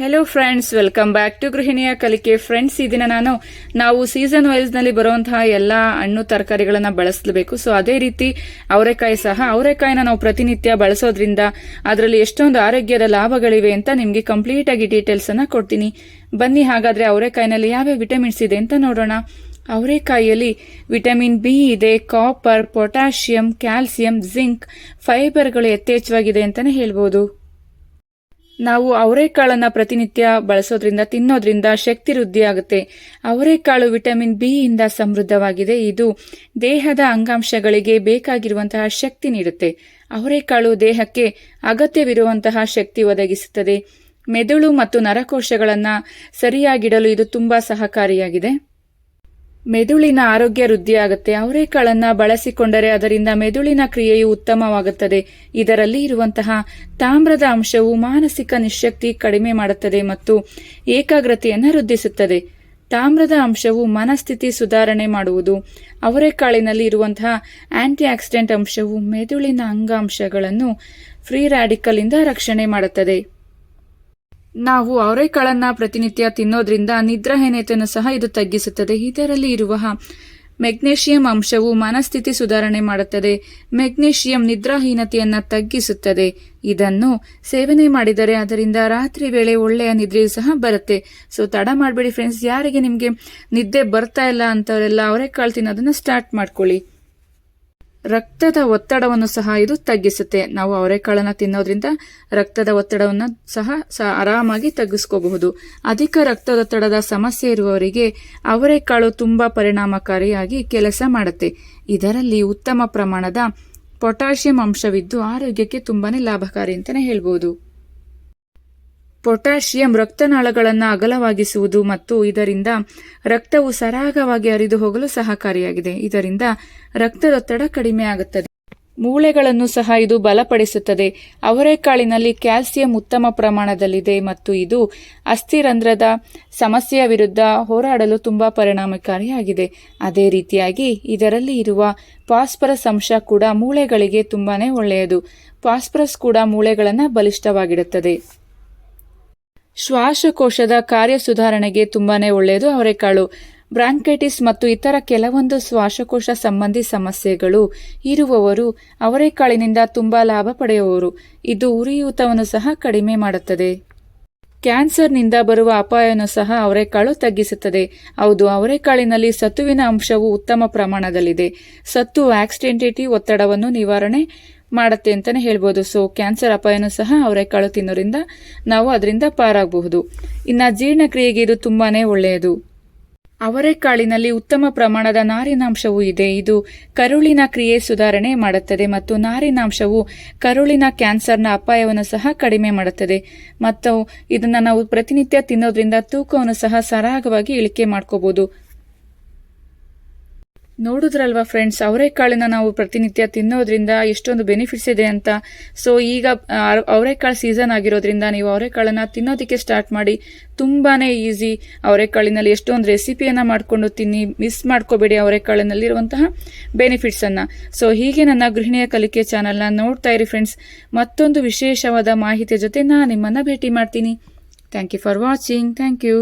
Hello friends welcome back to ಗೃಹಿಣಿಯ ಕಲಿಕೆ friends ಈ ದಿನ ನಾನು, ನಾವು ಸೀಸನ್ ವೈಸ್ನಲ್ಲಿ ಬರುವಂತಹ ಎಲ್ಲ ಹಣ್ಣು ತರಕಾರಿಗಳನ್ನು ಬಳಸಲೇಬೇಕು. ಸೊ ಅದೇ ರೀತಿ ಅವರೆಕಾಯಿ ಸಹ, ಅವರೆಕಾಯಿನ ನಾವು ಪ್ರತಿನಿತ್ಯ ಬಳಸೋದ್ರಿಂದ ಅದರಲ್ಲಿ ಎಷ್ಟೊಂದು ಆರೋಗ್ಯದ ಲಾಭಗಳಿವೆ ಅಂತ ನಿಮಗೆ ಕಂಪ್ಲೀಟ್ ಆಗಿ ಡೀಟೇಲ್ಸ್ ಅನ್ನ ಕೊಡ್ತೀನಿ. ಬನ್ನಿ, ಹಾಗಾದ್ರೆ ಅವರೆಕಾಯಿನಲ್ಲಿ ಯಾವ್ಯಾವ ವಿಟಮಿನ್ಸ್ ಇದೆ ಅಂತ ನೋಡೋಣ. ಅವರೆಕಾಯಿಯಲ್ಲಿ ವಿಟಮಿನ್ ಬಿ ಇದೆ ಕಾಪರ್ ಪೊಟ್ಯಾಷಿಯಂ ಕ್ಯಾಲ್ಸಿಯಂ ಜಿಂಕ್ ಫೈಬರ್ಗಳು ಯಥೇಚ್ಛವಾಗಿದೆ ಅಂತಾನೆ ಹೇಳ್ಬೋದು. ನಾವು ಅವರೆಕಾಳನ್ನ ಪ್ರತಿನಿತ್ಯ ಬಳಸೋದ್ರಿಂದ, ತಿನ್ನೋದ್ರಿಂದ ಶಕ್ತಿ ವೃದ್ಧಿ ಆಗುತ್ತೆ. ಅವರೆಕಾಳು ವಿಟಮಿನ್ ಬಿ ಇಂದ ಸಮೃದ್ಧವಾಗಿದೆ. ಇದು ದೇಹದ ಅಂಗಾಂಶಗಳಿಗೆ ಬೇಕಾಗಿರುವಂತಹ ಶಕ್ತಿ ನೀಡುತ್ತೆ. ಅವರೆಕಾಳು ದೇಹಕ್ಕೆ ಅಗತ್ಯವಿರುವಂತಹ ಶಕ್ತಿ ಒದಗಿಸುತ್ತದೆ. ಮೆದುಳು ಮತ್ತು ನರಕೋಶಗಳನ್ನು ಸರಿಯಾಗಿಡಲು ಇದು ತುಂಬಾ ಸಹಕಾರಿಯಾಗಿದೆ. ಮೆದುಳಿನ ಆರೋಗ್ಯ ವೃದ್ಧಿಯಾಗುತ್ತೆ. ಅವರೇಕಾಳನ್ನ ಬಳಸಿಕೊಂಡರೆ ಅದರಿಂದ ಮೆದುಳಿನ ಕ್ರಿಯೆಯು ಉತ್ತಮವಾಗುತ್ತದೆ. ಇದರಲ್ಲಿ ಇರುವಂತಹ ತಾಮ್ರದ ಅಂಶವು ಮಾನಸಿಕ ನಿಶಕ್ತಿ ಕಡಿಮೆ ಮಾಡುತ್ತದೆ ಮತ್ತು ಏಕಾಗ್ರತೆಯನ್ನು ವೃದ್ಧಿಸುತ್ತದೆ. ತಾಮ್ರದ ಅಂಶವು ಮನಸ್ಥಿತಿ ಸುಧಾರಣೆ ಮಾಡುವುದು. ಅವರೆಕಾಳಿನಲ್ಲಿ ಇರುವಂತಹ ಆಂಟಿ ಆಕ್ಸಿಡೆಂಟ್ ಅಂಶವು ಮೆದುಳಿನ ಅಂಗಾಂಶಗಳನ್ನು ಫ್ರೀ ರ್ಯಾಡಿಕಲ್ ಇಂದ ರಕ್ಷಣೆ ಮಾಡುತ್ತದೆ. ನಾವು ಅವರೆಕಾಳನ್ನ ಪ್ರತಿನಿತ್ಯ ತಿನ್ನೋದ್ರಿಂದ ನಿದ್ರಾಹೀನತೆಯನ್ನು ಸಹ ಇದು ತಗ್ಗಿಸುತ್ತದೆ. ಇದರಲ್ಲಿ ಇರುವ ಮೆಗ್ನೇಷಿಯಂ ಅಂಶವು ಮನಸ್ಥಿತಿ ಸುಧಾರಣೆ ಮಾಡುತ್ತದೆ. ಮೆಗ್ನೇಷಿಯಂ ನಿದ್ರಾಹೀನತೆಯನ್ನು ತಗ್ಗಿಸುತ್ತದೆ. ಇದನ್ನು ಸೇವನೆ ಮಾಡಿದರೆ ಅದರಿಂದ ರಾತ್ರಿ ವೇಳೆ ಒಳ್ಳೆಯ ನಿದ್ರೆಯೂ ಸಹ ಬರುತ್ತೆ. ಸೊ ತಡ ಮಾಡಬೇಡಿ ಫ್ರೆಂಡ್ಸ್ ಯಾರಿಗೆ ನಿಮಗೆ ನಿದ್ದೆ ಬರ್ತಾ ಇಲ್ಲ ಅಂತವರೆಲ್ಲ ಅವರೆಕಾಳು ತಿನ್ನೋದನ್ನ ಸ್ಟಾರ್ಟ್ ಮಾಡ್ಕೊಳ್ಳಿ. ರಕ್ತದ ಒತ್ತಡವನ್ನು ಸಹ ಇದು ತಗ್ಗಿಸುತ್ತೆ. ನಾವು ಅವರೆಕಾಳನ್ನು ತಿನ್ನೋದ್ರಿಂದ ರಕ್ತದ ಒತ್ತಡವನ್ನು ಸಹ ಆರಾಮಾಗಿ ತಗ್ಗಿಸ್ಕೋಬಹುದು. ಅಧಿಕ ರಕ್ತದೊತ್ತಡದ ಸಮಸ್ಯೆ ಇರುವವರಿಗೆ ಅವರೆಕಾಳು ತುಂಬಾ ಪರಿಣಾಮಕಾರಿಯಾಗಿ ಕೆಲಸ ಮಾಡುತ್ತೆ. ಇದರಲ್ಲಿ ಉತ್ತಮ ಪ್ರಮಾಣದ ಪೊಟ್ಯಾಷಿಯಂ ಅಂಶವಿದ್ದು ಆರೋಗ್ಯಕ್ಕೆ ತುಂಬಾನೇ ಲಾಭಕಾರಿ ಅಂತಾನೆ ಹೇಳ್ಬೋದು. ಪೊಟ್ಯಾಷಿಯಂ ರಕ್ತನಾಳಗಳನ್ನು ಅಗಲವಾಗಿಸುವುದು ಮತ್ತು ಇದರಿಂದ ರಕ್ತವು ಸರಾಗವಾಗಿ ಹರಿದು ಹೋಗಲು ಸಹಕಾರಿಯಾಗಿದೆ. ಇದರಿಂದ ರಕ್ತದೊತ್ತಡ ಕಡಿಮೆ ಆಗುತ್ತದೆ. ಮೂಳೆಗಳನ್ನು ಸಹ ಇದು ಬಲಪಡಿಸುತ್ತದೆ. ಅವರೆಕಾಳಿನಲ್ಲಿ ಕ್ಯಾಲ್ಸಿಯಂ ಉತ್ತಮ ಪ್ರಮಾಣದಲ್ಲಿದೆ ಮತ್ತು ಇದು ಅಸ್ಥಿರಂಧ್ರದ ಸಮಸ್ಯೆಯ ವಿರುದ್ಧ ಹೋರಾಡಲು ತುಂಬಾ ಪರಿಣಾಮಕಾರಿಯಾಗಿದೆ. ಅದೇ ರೀತಿಯಾಗಿ ಇದರಲ್ಲಿ ಇರುವ ಫಾಸ್ಫರಸ್ ಅಂಶ ಕೂಡ ಮೂಳೆಗಳಿಗೆ ತುಂಬಾನೇ ಒಳ್ಳೆಯದು. ಫಾಸ್ಫರಸ್ ಕೂಡ ಮೂಳೆಗಳನ್ನು ಬಲಿಷ್ಠವಾಗಿಡುತ್ತದೆ. ಶ್ವಾಸಕೋಶದ ಕಾರ್ಯ ಸುಧಾರಣೆಗೆ ತುಂಬಾನೇ ಒಳ್ಳೆಯದು. ಅವರೆಕಾಳು ಬ್ರಾಂಕೈಟಿಸ್ ಮತ್ತು ಇತರ ಕೆಲವೊಂದು ಶ್ವಾಸಕೋಶ ಸಂಬಂಧಿ ಸಮಸ್ಯೆಗಳು ಇರುವವರು ಅವರೆಕಾಳಿನಿಂದ ತುಂಬಾ ಲಾಭ ಪಡೆಯುವವರು. ಇದು ಉರಿಯೂತವನ್ನು ಸಹ ಕಡಿಮೆ ಮಾಡುತ್ತದೆ. ಕ್ಯಾನ್ಸರ್ನಿಂದ ಬರುವ ಅಪಾಯವನ್ನು ಸಹ ಅವರೆಕಾಳು ತಗ್ಗಿಸುತ್ತದೆ. ಹೌದು ಅವರೆಕಾಳಿನಲ್ಲಿ ಸತ್ತುವಿನ ಅಂಶವು ಉತ್ತಮ ಪ್ರಮಾಣದಲ್ಲಿದೆ. ಸತ್ತು ಆಕ್ಸಿಡೆಂಟಿಟಿ ಒತ್ತಡವನ್ನು ನಿವಾರಣೆ ಮಾಡುತ್ತೆ ಅಂತಾನೆ ಹೇಳ್ಬೋದು. ಸೊ ಕ್ಯಾನ್ಸರ್ ಅಪಾಯನೂ ಸಹ ಅವರೆಕಾಳು ತಿನ್ನೋದ್ರಿಂದ ನಾವು ಅದರಿಂದ ಪಾರಾಗಬಹುದು. ಇನ್ನ ಜೀರ್ಣಕ್ರಿಯೆಗೆ ಇದು ತುಂಬಾನೇ ಒಳ್ಳೆಯದು. ಅವರೆಕಾಳಿನಲ್ಲಿ ಉತ್ತಮ ಪ್ರಮಾಣದ ನಾರಿನಾಂಶವೂ ಇದೆ. ಇದು ಕರುಳಿನ ಕ್ರಿಯೆ ಸುಧಾರಣೆ ಮಾಡುತ್ತದೆ ಮತ್ತು ನಾರಿನಾಂಶವು ಕರುಳಿನ ಕ್ಯಾನ್ಸರ್ನ ಅಪಾಯವನ್ನು ಸಹ ಕಡಿಮೆ ಮಾಡುತ್ತದೆ. ಮತ್ತು ಇದನ್ನು ನಾವು ಪ್ರತಿನಿತ್ಯ ತಿನ್ನೋದ್ರಿಂದ ತೂಕವನ್ನು ಸಹ ಸರಾಗವಾಗಿ ಇಳಿಕೆ ಮಾಡ್ಕೋಬಹುದು. ನೋಡುದ್ರಲ್ವಾ ಫ್ರೆಂಡ್ಸ್ ಅವರೆಕಾಳನ್ನ ನಾವು ಪ್ರತಿನಿತ್ಯ ತಿನ್ನೋದ್ರಿಂದ ಎಷ್ಟೊಂದು ಬೆನಿಫಿಟ್ಸ್ ಇದೆ ಅಂತ. ಸೊ ಈಗ ಅವರೆಕಾಳು ಸೀಸನ್ ಆಗಿರೋದ್ರಿಂದ ನೀವು ಅವರೆಕಾಳನ್ನು ತಿನ್ನೋದಕ್ಕೆ ಸ್ಟಾರ್ಟ್ ಮಾಡಿ, ತುಂಬಾನೇ ಈಸಿ ಅವರೆಕಾಳಿನಲ್ಲಿ ಎಷ್ಟೊಂದು ರೆಸಿಪಿಯನ್ನ ಮಾಡ್ಕೊಂಡು ತಿನ್ನಿ ಮಿಸ್ ಮಾಡ್ಕೋಬೇಡಿ ಅವರೆಕಾಳಿನಲ್ಲಿರುವಂತಹ ಬೆನಿಫಿಟ್ಸನ್ನು ಸೊ ಹೀಗೆ ನನ್ನ ಗೃಹಿಣಿಯ ಕಲಿಕೆ ಚಾನಲ್ನ ನೋಡ್ತಾ ಇರಿ ಫ್ರೆಂಡ್ಸ್ ಮತ್ತೊಂದು ವಿಶೇಷವಾದ ಮಾಹಿತಿಯ ಜೊತೆ ನಾನು ನಿಮ್ಮನ್ನ ಭೇಟಿ ಮಾಡ್ತೀನಿ. Thank you for watching thank you